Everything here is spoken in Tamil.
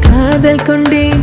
காதல் கொண்டேன்.